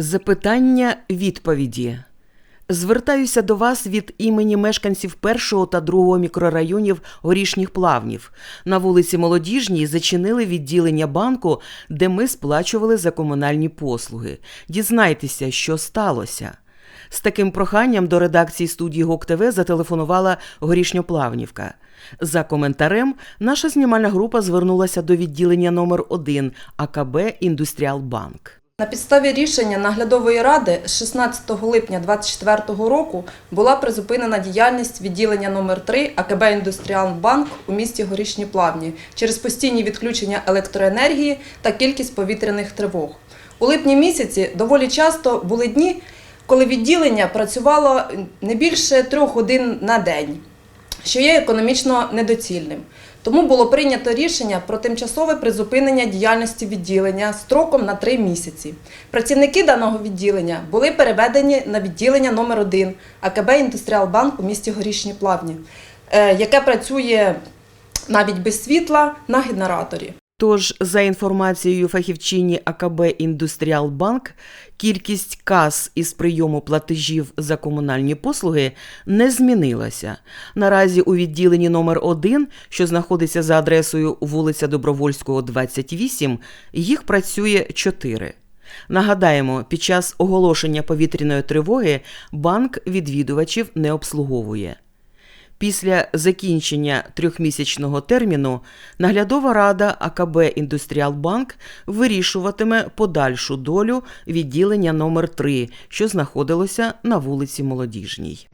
Запитання відповіді. Звертаюся до вас від імені мешканців першого та другого мікрорайонів горішніх плавнів. На вулиці Молодіжній зачинили відділення банку, де ми сплачували за комунальні послуги. Дізнайтеся, що сталося. З таким проханням до редакції студії ГОК ТВ зателефонувала Горішньоплавнівка. За коментарем наша знімальна група звернулася до відділення номер 1 АКБ Індустріал Банк. На підставі рішення наглядової ради з 16 липня 2024 року була призупинена діяльність відділення номер 3 АКБ Індустріал Банк у місті Горішні Плавні через постійні відключення електроенергії та кількість повітряних тривог. У липні місяці доволі часто були дні, коли відділення працювало не більше трьох годин на день що є економічно недоцільним. Тому було прийнято рішення про тимчасове призупинення діяльності відділення строком на три місяці. Працівники даного відділення були переведені на відділення номер 1 АКБ «Індустріалбанк» у місті Горішні Плавні, е, яке працює навіть без світла на генераторі. Тож, за інформацією фахівчині АКБ Індустріал Банк, кількість кас із прийому платежів за комунальні послуги не змінилася. Наразі у відділенні номер 1 що знаходиться за адресою вулиця Добровольського, 28, їх працює 4. Нагадаємо, під час оголошення повітряної тривоги банк відвідувачів не обслуговує. Після закінчення трьохмісячного терміну наглядова рада АКБ Індустріалбанк вирішуватиме подальшу долю відділення номер 3 що знаходилося на вулиці Молодіжній.